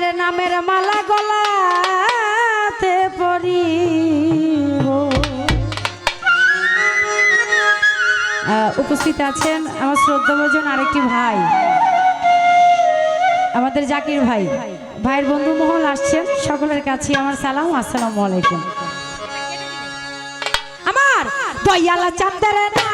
বাজানের নামের মালা গলাতে পরি উপস্থিত আছেন আমার শ্রদ্ধাভোজন আরেকটি ভাই। আমাদের জাকির ভাই। ভাইয়ের বন্ধু মহল আসছেন, সকলের কাছে আমার সালাম, আসসালামু আলাইকুম। আমার দয়ালা চাঁদের না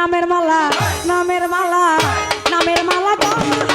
নামের মালা নামের মালা নামের মালা